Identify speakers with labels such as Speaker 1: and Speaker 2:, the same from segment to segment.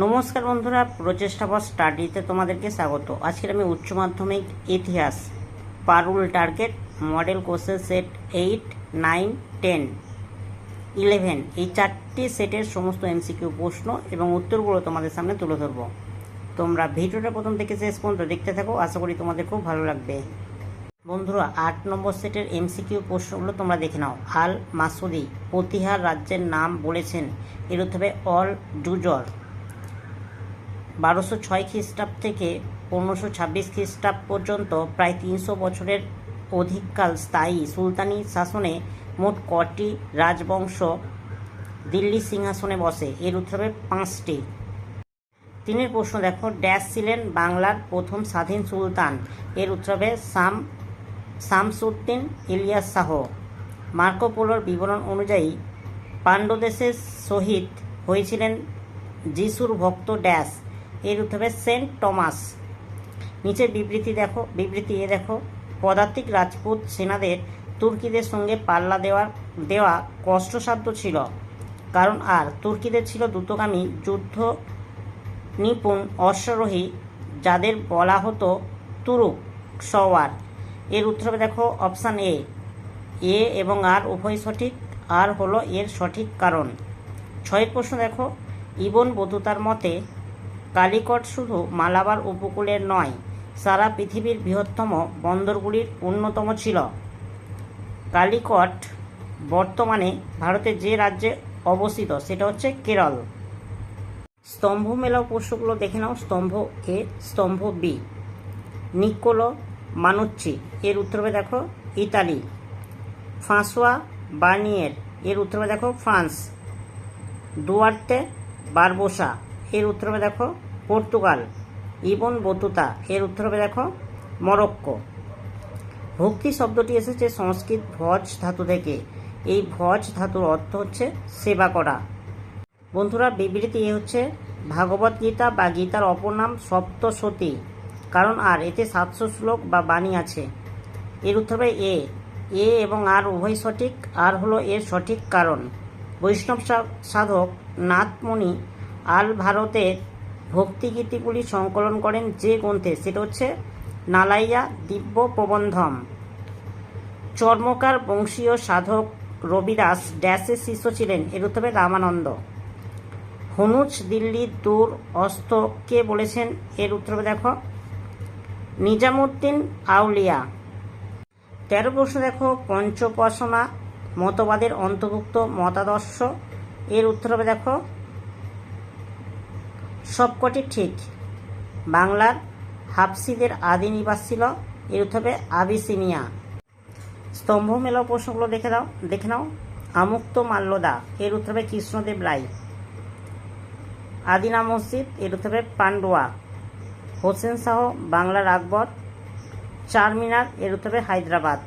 Speaker 1: নমস্কার বন্ধুরা প্রচেষ্টা ফর স্টাডিতে তোমাদেরকে স্বাগত। আজকের আমি উচ্চ মাধ্যমিক ইতিহাস, পারুল টার্গেট মডেল কোর্সের set eight nine ten eleven এই চারটি সেটের সমস্ত এমসিকিউ প্রশ্ন এবং উত্তরগুলো তোমাদের সামনে তুলে ধরবো। তোমরা ভিডিওটা প্রথম থেকে শেষ পর্যন্ত দেখতে থাকো, আশা করি তোমাদের খুব ভালো লাগবে। বন্ধুরা, আট নম্বর সেটের এমসিকিউ প্রশ্নগুলো তোমরা দেখে নাও। আল মাসুদি প্রতিহার রাজ্যের নাম বলেছেন। এর হবে অল ডুজর বারোশো ছয় খ্রিস্টাব্দ থেকে পনেরোশো ছাব্বিশ খ্রিস্টাব্দ পর্যন্ত প্রায় তিনশো বছরের অধিককাল স্থায়ী সুলতানি শাসনে মোট কটি রাজবংশ দিল্লি সিংহাসনে বসে? এর উত্তর পাঁচটি। তিনের প্রশ্ন দেখো, ড্যাশ ছিলেন বাংলার প্রথম স্বাধীন সুলতান। এর হবে সাম, শামসুদ্দিন ইলিয়াস শাহ। মার্কো পোলোর বিবরণ অনুযায়ী, পাণ্ডদেশের শহীদ হয়েছিলেন যিশুর ভক্ত ড্যাশ। এর উত্তর হবে সেন্ট টমাস। নিচের বিবৃতি দেখো, বিবৃতি এ দেখো, পদাতিক রাজপুত সেনাদের তুর্কিদের সঙ্গে পাল্লা দেওয়ার, দেওয়া কষ্টসাধ্য ছিল। কারণ আর, তুর্কিদের ছিল দ্রুতগামী যুদ্ধ নিপুণ অশ্বারোহী যাদের বলা হতো তুরুক, সওয়ার। এর উত্তর দেখো অপশান এ এ এবং আর উভয় সঠিক, আর হলো এর সঠিক কারণ। ছয়ের প্রশ্ন দেখো, ইবন বতুতার মতে কালিকট শুধু মালাবার উপকূলের নয়, সারা পৃথিবীর বৃহত্তম বন্দরগুলির অন্যতম ছিল। কালিকট বর্তমানে ভারতের যে রাজ্যে অবস্থিত, সেটা হচ্ছে কেরল। স্তম্ভ মেলাও প্রশ্নগুলো দেখে নাও, স্তম্ভ এ, স্তম্ভ বি। নিকোলো মানুচ্চি, এর উত্তর দেখো ইতালি। ফাঁসোয়া বার্নিয়ের, এর উত্তর দেখো ফ্রান্স। Duarte Barbosa. এর উত্তর হবে দেখো, পর্তুগাল। ইবন বতুতা, এর উত্তর হবে দেখো, মরক্কো। ভক্তি শব্দটি এসেছে সংস্কৃত ভজ ধাতু থেকে। এই ভজ ধাতুর অর্থ হচ্ছে সেবা করা। বন্ধুরা, বিবৃতি এ হচ্ছে, ভাগবত গীতা বা গীতার অপর নাম সপ্তসতী কারণ আর, এতে সাতশো শ্লোক বা বাণী আছে। এর উত্তর হবে এ। এ এবং আর উভয় সঠিক, আর হলো এর সঠিক কারণ। বৈষ্ণব সাধক নাথমণি আল ভারতের ভক্তিগীতিগুলি সংকলন করেন যে গ্রন্থে, সেটা হচ্ছে নালাইয়া দিব্য প্রবন্ধম। চর্মকার বংশীয় সাধক রবিদাস ড্যাসের শিষ্য ছিলেন, এর উত্তর রামানন্দ। হনুজ দিল্লির দূর অস্ত কে বলেছেন, এর উত্তর দেখো, নিজামুদ্দিন আউলিয়া। তেরো প্রশ্ন দেখো পঞ্চোপাসনা মতবাদের অন্তর্ভুক্ত মতাদর্শ, এর উত্তর দেখো সবকটি ঠিক। বাংলার হাফসিদের আদি নিবাস ছিল এর হবে আবিসিনিয়া। স্তম্ভ মেলাও দেখে দাও দেখে নাও। আমুক্ত মাল্যদা এর উত্তর কৃষ্ণদেব রায় আদিনা মসজিদ এর উত্তর পান্ডুয়া। হোসেন শাহ বাংলার আকবর চারমিনার এর উত্তর হায়দ্রাবাদ।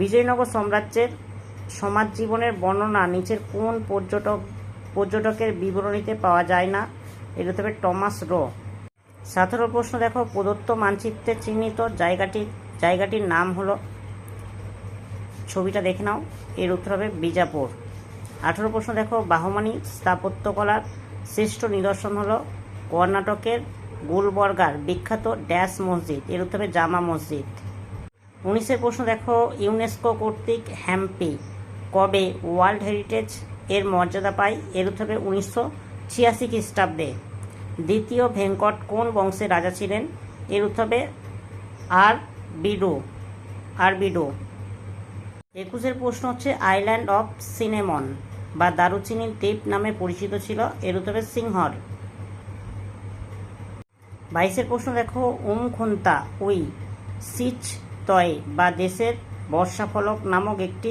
Speaker 1: বিজয়নগর সাম্রাজ্যের সমাজ জীবনের বর্ণনা নিচের কোন পর্যটক, পর্যটকের বিবরণীতে পাওয়া যায় না? উত্তর হবে টমাস রো। সতেরো প্রশ্ন দেখো, প্রদত্ত মানচিত্রে চিহ্নিত জায়গাটি, জায়গাটির নাম হলো, ছবিটা দেখে নাও, এর উত্তর হবে বিজাপুর। আঠেরো প্রশ্ন দেখো, বাহমানি স্থাপত্যকলার শ্রেষ্ঠ নিদর্শন হলো কর্ণাটকের গুলবর্গার বিখ্যাত ড্যাশ মসজিদ, এর উত্তর হবে জামা মসজিদ। উনিশের প্রশ্ন দেখো, ইউনেস্কো কর্তৃক হ্যাম্পি কবে ওয়ার্ল্ড হেরিটেজ এর মর্যাদা পায়, এর উত্তর হবে উনিশশো ছিয়াশি খ্রিস্টাব্দে দ্বিতীয় ভেঙ্কট কোন বংশের রাজা ছিলেন? এর হবে আর বিডো আর বিডো। একুশের প্রশ্ন হচ্ছে আইল্যান্ড অফ সিনেমন বা দারুচিনির দ্বীপ নামে পরিচিত ছিল। এর উত্তরে সিংহর। বাইশের প্রশ্ন দেখো, উমখুন্তা, উই, সিচ, তয় বা দেশের বর্ষাফলক নামক একটি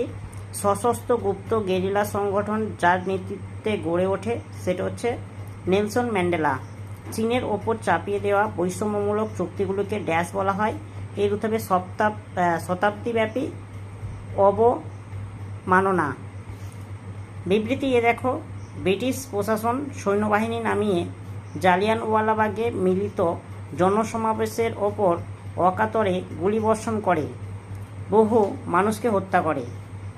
Speaker 1: সশস্ত্র গুপ্ত গেরিলা সংগঠন যার নেতৃত্বে গড়ে ওঠে সেটা হচ্ছে নেলসন ম্যান্ডেলা। চীনের ওপর চাপিয়ে দেওয়া বৈষম্যমূলক চুক্তিগুলোকে ড্যাশ বলা হয়। এর উত্তরে সপ্তাহ শতাব্দীব্যাপী অবমাননা। বিবৃতি এ দেখো, ব্রিটিশ প্রশাসন সৈন্যবাহিনী নামিয়ে জালিয়ানওয়ালাবাগে মিলিত জনসমাবেশের ওপর অকাতরে গুলিবর্ষণ করে। বহু মানুষকে হত্যা করে।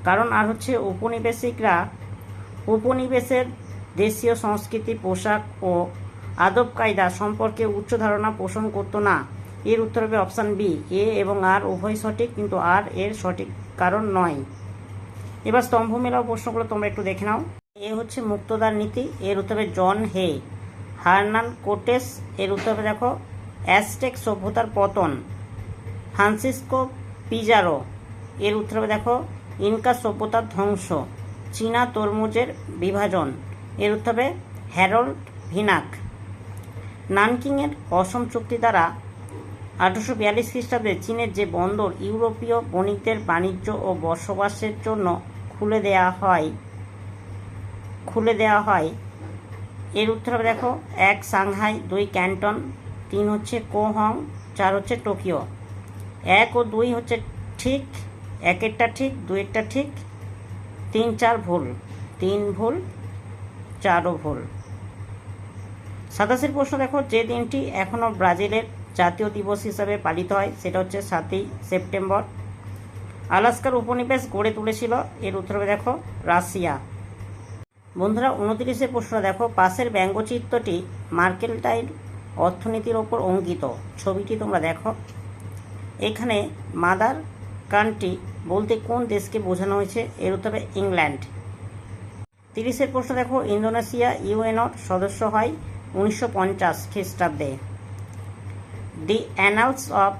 Speaker 1: কারণ আর হচ্ছে উপনিবেশিকরা উপনিবেশের দেশীয় সংস্কৃতি, পোশাক ও আদব কায়দা সম্পর্কে উচ্চ ধারণা পোষণ করতো না। এর উত্তর হবে অপশান বি, এ এবং আর উভয় সঠিক, কিন্তু আর এর সঠিক কারণ নয়। এবার স্তম্ভ মেলাও প্রশ্নগুলো তোমরা একটু দেখে নাও। এ হচ্ছে মুক্তদার নীতি, এর উত্তর হবে জন হে। হার্নান কোটেস, এর উত্তর হবে দেখো অ্যাস্টেক সভ্যতার পতন। ফ্রান্সিসকো পিজারো, এর উত্তর হবে দেখো, ইনকা সভ্যতার ধ্বংস। চীনা তরমুজের বিভাজন। এর উত্তর হবে হ্যারল্ড ভিনাক। নানকিংয়ের অসম চুক্তি দ্বারা আঠারোশো বিয়াল্লিশ খ্রিস্টাব্দে চীনের যে বন্দর ইউরোপীয় বণিকদের বাণিজ্য ও বসবাসের জন্য খুলে দেয়া হয়, খুলে দেওয়া হয়, এর উত্তর হবে দেখো, এক সাংহাই, দুই ক্যান্টন, তিন হচ্ছে কোহং, চার হচ্ছে টোকিও। এক ও দুই হচ্ছে ঠিক একেরটা ঠিক দুইয়েরটা ঠিক তিন চার ভুল, তিন ভুল, চারও ভুল। সাতাশের প্রশ্ন দেখো, যে দিনটি এখনও ব্রাজিলের জাতীয় দিবস হিসাবে পালিত হয়, সেটা হচ্ছে সাতই সেপ্টেম্বর। আলাস্কার উপনিবেশ গড়ে তুলেছিল, এর উত্তর দেখো, রাশিয়া। বন্ধুরা, উনত্রিশের প্রশ্ন দেখো, পাশের ব্যঙ্গচিত্রটি মার্কেলটাইন অর্থনীতির ওপর অঙ্কিত। ছবিটি তোমরা দেখো। এখানে মাদার কান্ট্রি বলতে কোন দেশকে বোঝানো হয়েছে এর উত্তর ইংল্যান্ড। তিরিশের প্রশ্ন দেখো, ইন্দোনেশিয়া ইউএনওর সদস্য হয় উনিশশো পঞ্চাশ খ্রিস্টাব্দে। The annals of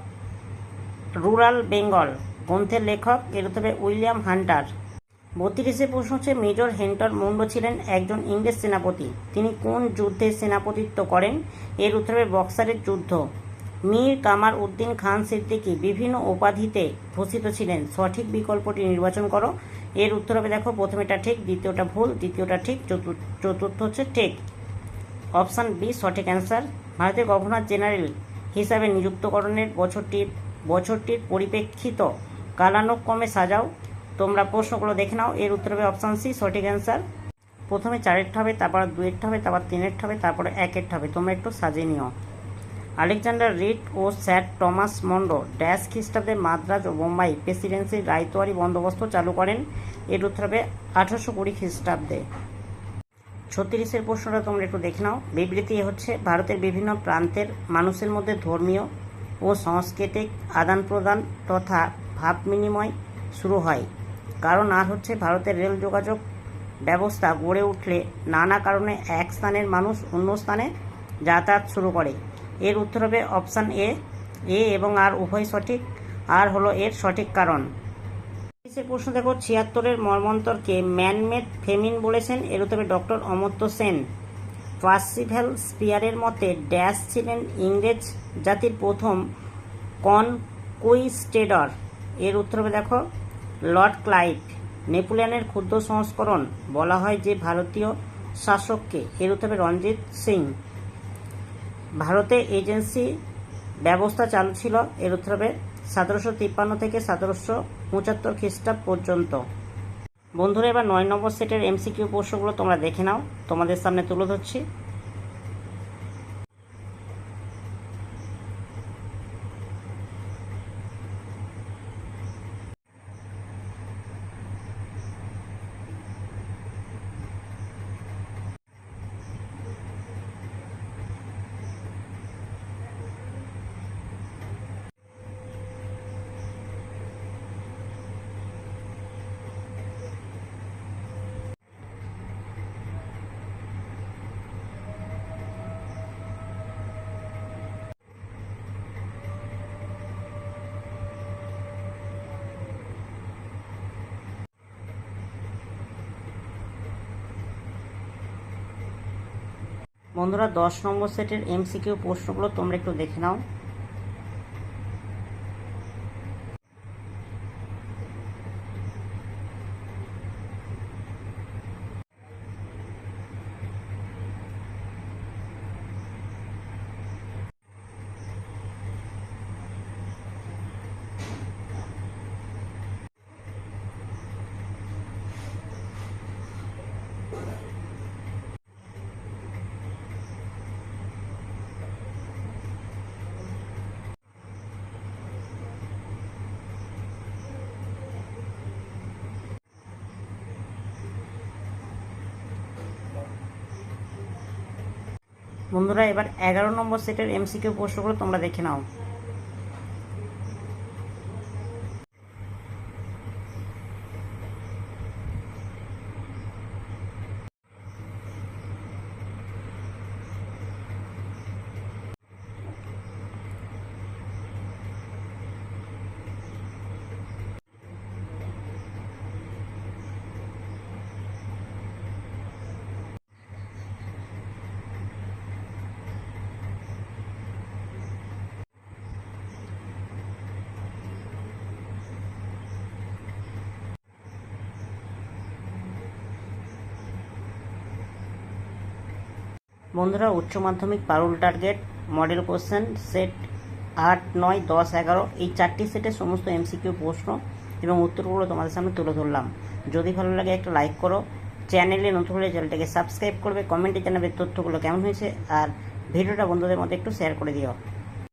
Speaker 1: rural Bengal, গ্রন্থের লেখক, এর উত্তর উইলিয়াম হান্টার। বত্রিশে প্রশ্ন হচ্ছে, মেজর হেন্টর মুন্ডো ছিলেন একজন ইংরেজ সেনাপতি। তিনি কোন যুদ্ধে সেনাপতিত্ব করেন? এর উত্তরে বক্সারের যুদ্ধ। মীর কামার উদ্দিন খান সিদ্দিকী বিভিন্ন উপাধিতে ভূষিত ছিলেন। সঠিক বিকল্পটি নির্বাচন করো। এর উত্তর হবে দেখো, প্রথমেটা ঠিক, দ্বিতীয়টা ভুল দ্বিতীয়টা ঠিক চতুর্থ হচ্ছে ঠিক। অপশান বি, সঠিক অ্যান্সার। ভারতের গভর্নর জেনারেল হিসাবে নিযুক্তকরণের বছরটির বছরটির পরিপ্রেক্ষিত কালানুক্রমে সাজাও। তোমরা প্রশ্নগুলো দেখে নাও। এর উত্তর হবে অপশান সি, সঠিক অ্যান্সার। প্রথমে চারেরটা হবে, তারপর দুয়েরটা হবে, তারপর তিনেরটা হবে, তারপরে একেরটা হবে। তোমরা একটু সাজিয়ে নিও। আলেকজান্ডার রিড ও স্যার টমাস মন্ডো ড্যাশ খ্রিস্টাব্দে মাদ্রাজ ও বোম্বাই প্রেসিডেন্সির রায়তোয়ারি বন্দোবস্ত চালু করেন এর উত্তর আঠারোশো কুড়ি খ্রিস্টাব্দে। ছত্রিশের প্রশ্নটা তোমরা একটু দেখে নাও। বিবৃতি হচ্ছে, ভারতের বিভিন্ন প্রান্তের মানুষের মধ্যে ধর্মীয় ও সাংস্কৃতিক আদান প্রদান তথা ভাব বিনিময় শুরু হয়। কারণ আর হচ্ছে, ভারতের রেল যোগাযোগ ব্যবস্থা গড়ে উঠলে নানা কারণে এক স্থানের মানুষ অন্য স্থানে যাতায়াত শুরু করে। এর উত্তর হবে অপশান এ এ এবং আর উভয় সঠিক, আর হলো এর সঠিক কারণ। এর প্রশ্ন দেখো, ছিয়াত্তরের মর্মন্তরকে ম্যানমেড ফেমিন বলেছেন, এর উত্তরে ডক্টর অমর্ত্য সেন। পার্সিভ্যাল স্পিয়ারের মতে ড্যাশ ছিলেন ইংরেজ জাতির প্রথম কনকুইস্টেডর। এর উত্তর দেখো, লর্ড ক্লাইভ। নেপোলিয়ানের ক্ষুদ্র সংস্করণ বলা হয় যে ভারতীয় শাসককে। এর উত্তর রঞ্জিত সিং। ভারতে এজেন্সি ব্যবস্থা চালু ছিল এর উৎসবে সতেরোশো তিপ্পান্ন থেকে সতেরোশো পঁচাত্তর খ্রিস্টাব্দ পর্যন্ত। বন্ধুরা, এবার নয় নম্বর সেটের এমসিকিউ প্রশ্নগুলো তোমরা দেখে নাও। তোমাদের সামনে তুলে ধরছি। বন্ধুরা দশ নম্বর সেটের এমসিকিউ প্রশ্নগুলো তোমরা একটু দেখে নাও। বন্ধুরা এবার এগারো নম্বর সেটের এমসিকিউ প্রশ্নগুলো তোমরা দেখে নাও। বন্ধুরা, উচ্চ মাধ্যমিক Parul target model question set আট, নয়, দশ, এগারো, এই চারটি সেটের সমস্ত এমসিকিউ প্রশ্ন এবং উত্তরগুলো তোমাদের সামনে তুলে ধরলাম। যদি ভালো লাগে একটা লাইক করো চ্যানেলে নতুন হলে চ্যানেলটাকে সাবস্ক্রাইব করবে কমেন্টে জানাবে তথ্যগুলো কেমন হয়েছে, আর ভিডিওটা বন্ধুদের মধ্যে একটু শেয়ার করে দিও।